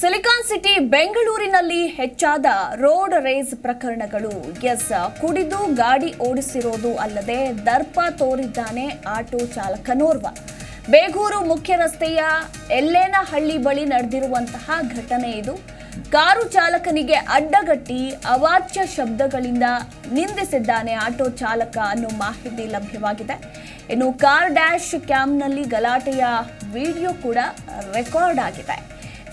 Silicon city ಬೆಂಗಳೂರಿನಲ್ಲಿ ಹೆಚ್ಚಾದ road race ಪ್ರಕರಣಗಳು. ಎಸ್, ಕುಡಿದು ಗಾಡಿ ಓಡಿಸಿರೋದು ಅಲ್ಲದೆ ದರ್ಪ ತೋರಿದ್ದಾನೆ ಆಟೋ ಚಾಲಕನೋರ್ವ ಬೇಗೂರು ಮುಖ್ಯ ರಸ್ತೆಯ ಎಲ್ಲೇನಹಳ್ಳಿ ಬಳಿ ನಡೆದಿರುವಂತಹ ಘಟನೆ ಇದು. ಕಾರು ಚಾಲಕನಿಗೆ ಅಡ್ಡಗಟ್ಟಿ ಅವಾಚ್ಯ ಶಬ್ದಗಳಿಂದ ನಿಂದಿಸಿದ್ದಾನೆ ಆಟೋ ಚಾಲಕ ಅನ್ನೋ ಮಾಹಿತಿ ಲಭ್ಯವಾಗಿದೆ. ಇನ್ನು ಕಾರ್ ಡ್ಯಾಶ್ ಕ್ಯಾಮ್ನಲ್ಲಿ ಗಲಾಟೆಯ ವಿಡಿಯೋ ಕೂಡ ರೆಕಾರ್ಡ್ ಆಗಿದೆ.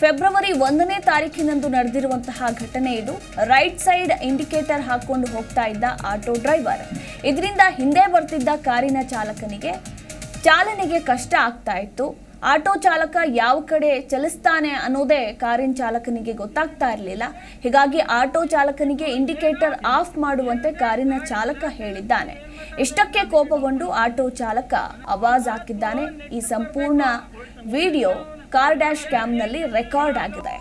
ಫೆಬ್ರವರಿ ಒಂದನೇ ತಾರೀಕಿನಂದು ನಡೆದಿರುವಂತಹ ಘಟನೆ ಇದು. ರೈಟ್ ಸೈಡ್ ಇಂಡಿಕೇಟರ್ ಹಾಕೊಂಡು ಹೋಗ್ತಾ ಇದ್ದ ಆಟೋ ಡ್ರೈವರ್. ಇದರಿಂದ ಹಿಂದೆ ಬರ್ತಿದ್ದ ಕಾರಿನ ಚಾಲಕನಿಗೆ ಚಾಲನೆಗೆ ಕಷ್ಟ ಆಗ್ತಾ ಇತ್ತು. ಆಟೋ ಚಾಲಕ ಯಾವ ಕಡೆ ಚಲಿಸ್ತಾನೆ ಅನ್ನೋದೇ ಕಾರಿನ ಚಾಲಕನಿಗೆ ಗೊತ್ತಾಗ್ತಾ ಇರಲಿಲ್ಲ. ಹೀಗಾಗಿ ಆಟೋ ಚಾಲಕನಿಗೆ ಇಂಡಿಕೇಟರ್ ಆಫ್ ಮಾಡುವಂತೆ ಕಾರಿನ ಚಾಲಕ ಹೇಳಿದ್ದಾನೆ. ಇಷ್ಟಕ್ಕೆ ಕೋಪಗೊಂಡು ಆಟೋ ಚಾಲಕ ಆವಾಜ್ ಹಾಕಿದ್ದಾನೆ. ಈ ಸಂಪೂರ್ಣ ವಿಡಿಯೋ ಕಾರ್ ಡ್ಯಾಶ್ ಕ್ಯಾಮ್ನಲ್ಲಿ ರೆಕಾರ್ಡ್ ಆಗಿದೆ.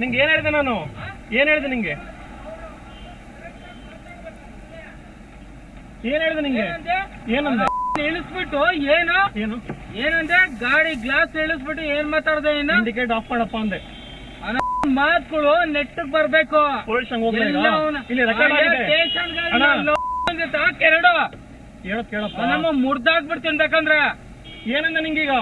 ನಿಂಗೆ ಏನ್ ಹೇಳಿದೆ ನಾನು? ಏನ್ ಹೇಳಿದೆ ನಿಂಗೆ? ಏನ್ ಹೇಳಿದೆ ನಿಂಗೆ? ಏನಂದೆ? ಇಳಿಸ್ಬಿಟ್ಟು ಏನು? ಏನು? ಏನಂದ್ರೆ ಗಾಡಿ ಗ್ಲಾಸ್ ಇಳಿಸ್ಬಿಟ್ಟು ಏನ್ ಮಾತಾಡ್ದೆ ಏನು ಟಿಕೆಟ್ ಆಫ್ ಮಾಡಪ್ಪ ಅಂದೆ. ಮಾತುಗಳು ನೆಟ್ಟಗ್ ಬರ್ಬೇಕು. ಪೊಲೀಸ್ ಹೋಗ್ಲಾ ಹೇಳೋದ್ ಕೇಳಪ್ಪ. ನಮ್ಮ ಮುರ್ದಾಕ್ಬಿಡ್ತೀನಿ ಬೇಕಂದ್ರೆ. ಏನಂದ ನಿಂಗೀಗ?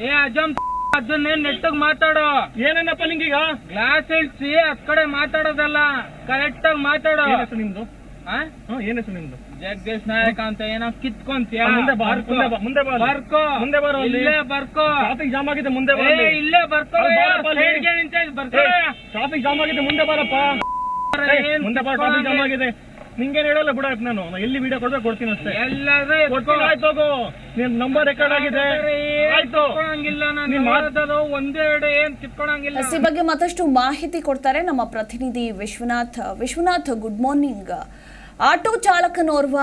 ಏ ಅಜಮ್ ಅದನ್ನೇನ್ ನೆಟ್ಟಗ್ ಮಾತಾಡೋ? ಏನನ್ನಪ್ಪ ನಿಂಗೀಗ? ಗ್ಲಾಸ್ ಇಳಿಸಿ ಅದ್ ಕಡೆ ಮಾತಾಡೋದಲ್ಲ. ಕರೆಕ್ಟ್ ಆಗಿ ಮಾತಾಡೋ ನಿಮ್ದು? ಆ? ಹಾ ಏನ್ ಹೆಸರು ನಿಮ್ದು? ಜಗದೀಶ್ ನಾಯಕ ಅಂತ ಏನೋ ಕಿತ್ಕೊಂತೀಯ? ಮುಂದೆ ಬಾ, ಮುಂದೆ ಬಾ, ಮುಂದೆ ಬಾ ಬರ್ಕೋ. ಮುಂದೆ ಬಾರೋ ಅಲ್ಲಿ. ಇಲ್ಲೇ ಬರ್ಕೋ. ಟ್ರಾಫಿಕ್ ಜಾಮ್ ಆಗಿದೆ ಮುಂದೆ ಏ, ಬರಲಿ ಇಲ್ಲೇ ಬರ್ಕೋ. ಅಲ್ಲಿ ಬಾರಪ್ಪ ಅಲ್ಲಿ. ಸೈಡ್ಗೆ ನಿಂತೆ ಬರ್ಕೋ. ಟ್ರಾಫಿಕ್ ಜಾಮ್ ಆಗಿದೆ ಮುಂದೆ ಬಾರಪ್ಪ. ಏ, ಮುಂದೆ ಬಾ ಟ್ರಾಫಿಕ್ ಜಾಮ್ ಆಗಿದೆ. ನಿಂಗೇನ್ ಹೇಳಲ್ಲ ಬಿಡ ನಾನು. ಎಲ್ಲಿ ವಿಡಿಯೋ ಕೊಡ್ಬೇಕು ಕೊಡ್ತೀನಿ ಅಷ್ಟೇ. ಆಯ್ತು ಹೋಗು. ನಿನ್ ನಂಬರ್ ರೆಕಾರ್ಡ್ ಆಗಿದೆ. ಆಯ್ತು. ನಾನು. ಮಾತಾಡೋದು ಒಂದೆರಡು ಏನ್ ಈ ಬಗ್ಗೆ ಮತ್ತಷ್ಟು ಮಾಹಿತಿ ಕೊಡ್ತಾರೆ ನಮ್ಮ ಪ್ರತಿನಿಧಿ Vishwanath. Vishwanath good morning auto ಚಾಲಕನೋರ್ವ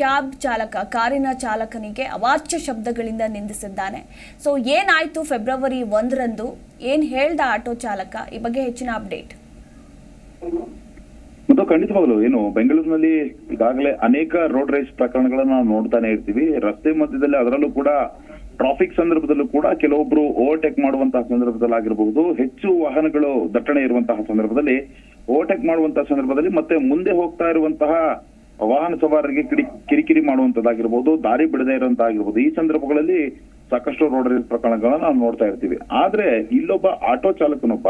cab ಚಾಲಕ ಕಾರಿನ ಚಾಲಕನಿಗೆ ಅವಾಚ್ಯ ಶಬ್ದಗಳಿಂದ ನಿಂದಿಸಿದ್ದಾನೆ. ಸೊ ಏನಾಯ್ತು ಫೆಬ್ರವರಿ ಒಂದರಂದು? ಏನ್ ಹೇಳ್ದ ಆಟೋ ಚಾಲಕ? ಈ ಬಗ್ಗೆ ಹೆಚ್ಚಿನ ಅಪ್ಡೇಟ್ ಮತ್ತು ಖಂಡಿತವಾಗ್ಲು. ಏನು, ಬೆಂಗಳೂರಿನಲ್ಲಿ ಈಗಾಗಲೇ ಅನೇಕ ರೋಡ್ ರೇಸ್ ಪ್ರಕರಣಗಳನ್ನ ನಾವು ನೋಡ್ತಾನೆ ಇರ್ತೀವಿ. ರಸ್ತೆ ಮಧ್ಯದಲ್ಲಿ ಅದರಲ್ಲೂ ಕೂಡ ಟ್ರಾಫಿಕ್ ಸಂದರ್ಭದಲ್ಲೂ ಕೂಡ ಕೆಲವೊಬ್ರು ಓವರ್ಟೇಕ್ ಮಾಡುವಂತಹ ಸಂದರ್ಭದಲ್ಲಿ ಆಗಿರಬಹುದು ಹೆಚ್ಚು ವಾಹನಗಳು ದಟ್ಟಣೆ ಇರುವಂತಹ ಸಂದರ್ಭದಲ್ಲಿ ಓವರ್ಟೇಕ್ ಮಾಡುವಂತಹ ಸಂದರ್ಭದಲ್ಲಿ ಮತ್ತೆ ಮುಂದೆ ಹೋಗ್ತಾ ಇರುವಂತಹ ವಾಹನ ಸವಾರರಿಗೆ ಕಿಡಿ, ಕಿರಿಕಿರಿ ಮಾಡುವಂತದ್ದಾಗಿರ್ಬೋದು, ದಾರಿ ಬಿಡದೇ ಇರುವಂತಾಗಿರ್ಬೋದು ಈ ಸಂದರ್ಭಗಳಲ್ಲಿ ಸಾಕಷ್ಟು ರೋಡ್ ರೇಸ್ ಪ್ರಕರಣಗಳನ್ನ ನಾವು ನೋಡ್ತಾ ಇರ್ತೀವಿ. ಆದ್ರೆ, ಇಲ್ಲೊಬ್ಬ ಆಟೋ ಚಾಲಕನೊಬ್ಬ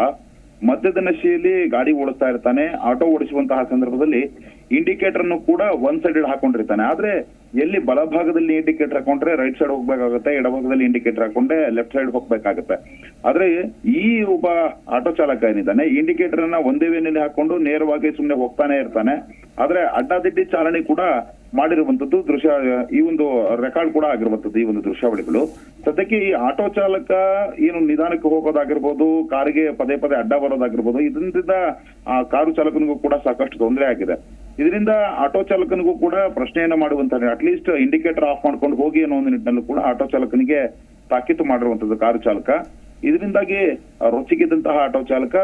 ಮದ್ಯದ ನಶೆಯಲ್ಲಿ ಗಾಡಿ ಓಡಿಸ್ತಾ ಇರ್ತಾನೆ, ಆಟೋ ಓಡಿಸುವಂತಹ ಸಂದರ್ಭದಲ್ಲಿ ಇಂಡಿಕೇಟರ್ ಅನ್ನು ಕೂಡ ಒನ್ ಸೈಡೆಡ್ ಹಾಕೊಂಡಿರ್ತಾನೆ. ಆದ್ರೆ ಎಲ್ಲಿ ಬಲಭಾಗದಲ್ಲಿ ಇಂಡಿಕೇಟರ್ ಹಾಕೊಂಡ್ರೆ ರೈಟ್ ಸೈಡ್ ಹೋಗ್ಬೇಕಾಗುತ್ತೆ, ಎಡಭಾಗದಲ್ಲಿ ಇಂಡಿಕೇಟರ್ ಹಾಕೊಂಡ್ರೆ ಲೆಫ್ಟ್ ಸೈಡ್ ಹೋಗ್ಬೇಕಾಗುತ್ತೆ. ಆದ್ರೆ ಈ ಒಬ್ಬ ಆಟೋ ಚಾಲಕ ಏನಿದ್ದಾನೆ, ಇಂಡಿಕೇಟರ್ ಅನ್ನ ಒಂದೇ ವೇನಲ್ಲಿ ಹಾಕೊಂಡು ನೇರವಾಗಿ ಸುಮ್ಮನೆ ಹೋಗ್ತಾನೆ ಇರ್ತಾನೆ. ಆದ್ರೆ ಅಡ್ಡಾದಿಡ್ಡಿ ಚಾಲನೆ ಕೂಡ ಮಾಡಿರುವಂತದ್ದು ದೃಶ್ಯ, ಈ ಒಂದು ರೆಕಾರ್ಡ್ ಕೂಡ ಆಗಿರುವಂತದ್ದು ಈ ಒಂದು ದೃಶ್ಯಾವಳಿಗಳು. ಸದ್ಯಕ್ಕೆ ಈ ಆಟೋ ಚಾಲಕ ಏನು ನಿಧಾನಕ್ಕೆ ಹೋಗೋದಾಗಿರ್ಬೋದು, ಕಾರಿಗೆ ಪದೇ ಪದೇ ಅಡ್ಡ ಬರೋದಾಗಿರ್ಬೋದು, ಇದರಿಂದ ಆ ಕಾರು ಚಾಲಕನಿಗೂ ಕೂಡ ಸಾಕಷ್ಟು ತೊಂದರೆ ಆಗಿದೆ. ಇದರಿಂದ ಆಟೋ ಚಾಲಕನಿಗೂ ಕೂಡ ಪ್ರಶ್ನೆಯನ್ನ ಮಾಡುವಂತ ಅಟ್ಲೀಸ್ಟ್ ಇಂಡಿಕೇಟರ್ ಆಫ್ ಮಾಡ್ಕೊಂಡು ಹೋಗಿ ಅನ್ನೋ ಒಂದು ನಿಟ್ಟಿನಲ್ಲೂ ಕೂಡ ಆಟೋ ಚಾಲಕನಿಗೆ ತಾಕೀತು ಮಾಡಿರುವಂತದ್ದು ಕಾರು ಚಾಲಕ. ಇದರಿಂದಾಗಿ ರೊಚ್ಚಿಗೆದ್ದಂತಹ ಆಟೋ ಚಾಲಕ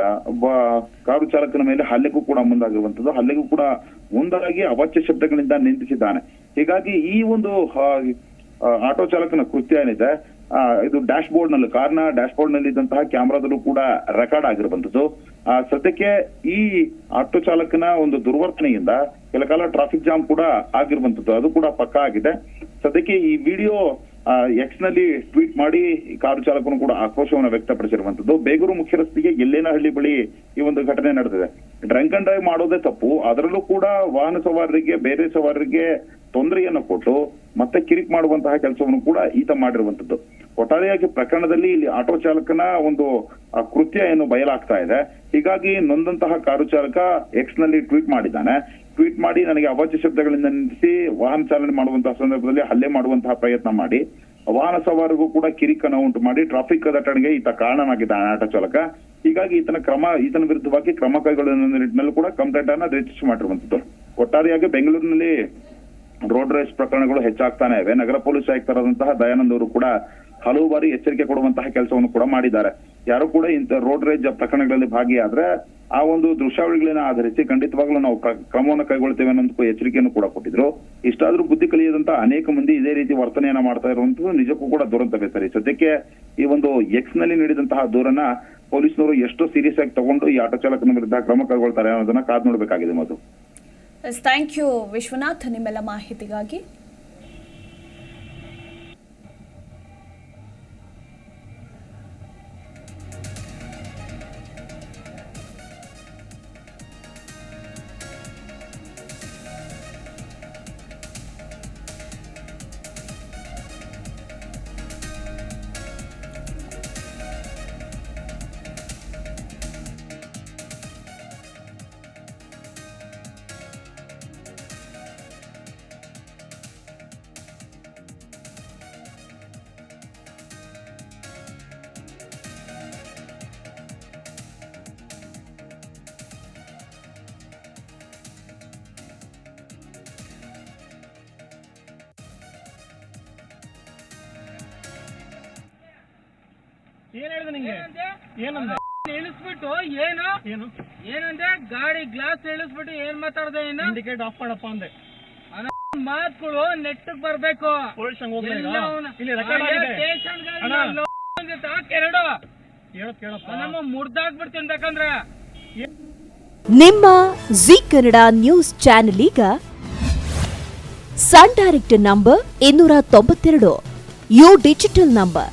ಕಾರು ಚಾಲಕನ ಮೇಲೆ ಹಲ್ಲೆಗೂ ಕೂಡ ಮುಂದಾಗಿರುವಂತದ್ದು ಹಲ್ಲೆಗೂ ಕೂಡ ಮುಂದಾಗಿ ಅವಾಚ್ಯ ಶಬ್ದಗಳಿಂದ ನಿಂದಿಸಿದ್ದಾನೆ ಹೀಗಾಗಿ ಈ ಒಂದು ಆಟೋ ಚಾಲಕನ ಕೃತ್ಯ ಏನಿದೆ ಇದು ಡ್ಯಾಶ್ ಬೋರ್ಡ್ನಲ್ಲಿ ಕಾರ್ನ ಡ್ಯಾಶ್ ಬೋರ್ಡ್ನಲ್ಲಿ ಇದ್ದಂತಹ ಕ್ಯಾಮ್ರಾದಲ್ಲೂ ಕೂಡ ರೆಕಾರ್ಡ್ ಆಗಿರುವಂತದ್ದು ಸದ್ಯಕ್ಕೆ ಈ ಆಟೋ ಚಾಲಕನ ಒಂದು ದುರ್ವರ್ತನೆಯಿಂದ ಕೆಲಕಾಲ ಟ್ರಾಫಿಕ್ ಜಾಮ್ ಕೂಡ ಆಗಿರುವಂತದ್ದು ಅದು ಕೂಡ ಪಕ್ಕಾ ಆಗಿದೆ. ಸದ್ಯಕ್ಕೆ ಈ ವಿಡಿಯೋ ಎಕ್ಸ್ನಲ್ಲಿ ಟ್ವೀಟ್ ಮಾಡಿ ಈ ಕಾರು ಚಾಲಕನು ಕೂಡ ಆಕ್ರೋಶವನ್ನು ವ್ಯಕ್ತಪಡಿಸಿರುವಂತದ್ದು ಬೇಗೂರು ಮುಖ್ಯ ರಸ್ತೆಗೆ ಎಲ್ಲೇನಹಳ್ಳಿ ಬಳಿ ಈ ಒಂದು ಘಟನೆ ನಡೆದಿದೆ. ಡ್ರಂಕ್ ಅಂಡ್ ಡ್ರೈವ್ ಮಾಡೋದೇ ತಪ್ಪು. ಅದರಲ್ಲೂ ಕೂಡ ವಾಹನ ಸವಾರರಿಗೆ, ಬೇರೆ ಸವಾರರಿಗೆ ತೊಂದರೆಯನ್ನು ಕೊಟ್ಟು ಮತ್ತೆ ಕಿರಿಕ್ ಮಾಡುವಂತಹ ಕೆಲಸವನ್ನು ಕೂಡ ಈತ ಮಾಡಿರುವಂತದ್ದು ಒಟ್ಟಾರೆಯಾಗಿ ಪ್ರಕರಣದಲ್ಲಿ ಇಲ್ಲಿ ಆಟೋ ಚಾಲಕನ ಒಂದು ಕೃತ್ಯ ಏನು ಬಯಲಾಗ್ತಾ ಇದೆ. ಹೀಗಾಗಿ ನೊಂದಂತಹ ಕಾರು ಚಾಲಕ ಎಕ್ಸ್ನಲ್ಲಿ ಟ್ವೀಟ್ ಮಾಡಿದ್ದಾನೆ. ಟ್ವೀಟ್ ಮಾಡಿ ನನಗೆ ಅವಾಚ್ಯ ಶಬ್ದಗಳಿಂದ ನಿಂದಿಸಿ ವಾಹನ ಚಾಲನೆ ಮಾಡುವಂತಹ ಸಂದರ್ಭದಲ್ಲಿ ಹಲ್ಲೆ ಮಾಡುವಂತಹ ಪ್ರಯತ್ನ ಮಾಡಿ. ವಾಹನ ಸವಾರಿಗೂ ಕೂಡ ಕಿರಿಕನ ಉಂಟು ಮಾಡಿ ಟ್ರಾಫಿಕ್ ದಟ್ಟಣೆಗೆ ಈತ ಕಾರಣನಾಗಿದ್ದ ಆಟ ಚಾಲಕ. ಹೀಗಾಗಿ ಈತನ ಕ್ರಮ, ಈತನ ವಿರುದ್ಧವಾಗಿ ಕ್ರಮ ಕೈಗೊಳ್ಳುವ ನಿಟ್ಟಿನಲ್ಲೂ ಕೂಡ ಕಂಪ್ಲೇಂಟ್ ಅನ್ನ ರಿಜಿಸ್ಟರ್ ಮಾಡಿರುವಂತದ್ದು. ಒಟ್ಟಾರೆಯಾಗಿ ಬೆಂಗಳೂರಿನಲ್ಲಿ ರೋಡ್ ರೇಸ್ ಪ್ರಕರಣಗಳು ಹೆಚ್ಚಾಗ್ತಾನೆ ಇವೆ. ನಗರ ಪೊಲೀಸ್ ಆಯುಕ್ತರಾದಂತಹ ದಯಾನಂದ್ ಅವರು ಕೂಡ ಹಲವು ಬಾರಿ ಎಚ್ಚರಿಕೆ ಕೊಡುವಂತಹ ಕೆಲಸವನ್ನು ಕೂಡ ಮಾಡಿದ್ದಾರೆ. ಯಾರು ಕೂಡ ಇಂಥ ರೋಡ್ ರೇಜ್ ಪ್ರಕರಣಗಳಲ್ಲಿ ಭಾಗಿಯಾದ್ರೆ ಆ ಒಂದು ದೃಶ್ಯಾವಳಿಗಳನ್ನ ಆಧರಿಸಿ ಖಂಡಿತವಾಗ್ಲೂ ನಾವು ಕ್ರ- ಕ್ರಮವನ್ನು ಕೈಗೊಳ್ತೇವೆ ಅನ್ನೋದಕ್ಕೂ ಎಚ್ಚರಿಕೆಯನ್ನು ಕೂಡ ಕೊಟ್ಟಿದ್ರು. ಇಷ್ಟಾದ್ರೂ ಬುದ್ಧಿ ಕಲಿಯದಂತ ಅನೇಕ ಮಂದಿ ಇದೇ ರೀತಿ ವರ್ತನೆಯನ್ನ ಮಾಡ್ತಾ ಇರುವಂತದ್ದು ನಿಜಕ್ಕೂ ಕೂಡ ದುರಂತವೇ ಸರಿ. ಸದ್ಯಕ್ಕೆ ಈ ಒಂದು ಎಕ್ಸ್ನಲ್ಲಿ ನೀಡಿದಂತಹ ದೂರನ್ನ ಪೊಲೀಸ್ನವರು ಎಷ್ಟು ಸೀರಿಯಸ್ ಆಗಿ ತಗೊಂಡು ಈ ಆಟೋ ಚಾಲಕನ ವಿರುದ್ಧ ಕ್ರಮ ಕೈಗೊಳ್ತಾರೆ ಅನ್ನೋದನ್ನ ಕಾದ್ ನೋಡ್ಬೇಕಾಗಿದೆ ಎಸ್ ಥ್ಯಾಂಕ್ ಯು ವಿಶ್ವನಾಥ್. ನಿಮ್ಮೆಲ್ಲ ಮಾಹಿತಿಗಾಗಿ ಏನ್ ಹೇಳಿದೆ ನಿಂಗೆ? ಏನಂದೆ? ಏನಂದೆ? ಇಳಿಸ್ಬಿಟ್ಟು ಏನು? ಏನು? ಏನಂದೆ? ಗಾಡಿ ಗ್ಲಾಸ್ ಇಳಿಸ್ಬಿಟ್ಟು ಏನ್ ಮಾತಾಡ್ದೆ ಏನು ಇಂಡಿಕೇಟ್ ಆಫ್ ಮಾಡಪ್ಪ ಅಂದೆ. ಮಾತುಗಳು ನೆಟ್ ನೆಟ್ಟಗ್ ಬರ್ಬೇಕು. ನಮ್ಮ ಮುರ್ದಾಕ್ಬಿಡ್ತೀನಿ ಬೇಕಂದ್ರೆ. ನಿಮ್ಮ ಜಿ ಕನ್ನಡ ನ್ಯೂಸ್ ಚಾನೆಲ್ ಈಗ ಸನ್ ಡೈರೆಕ್ಟ್ ನಂಬರ್ ಇನ್ನೂರ ತೊಂಬತ್ತೆರಡು. U digital number.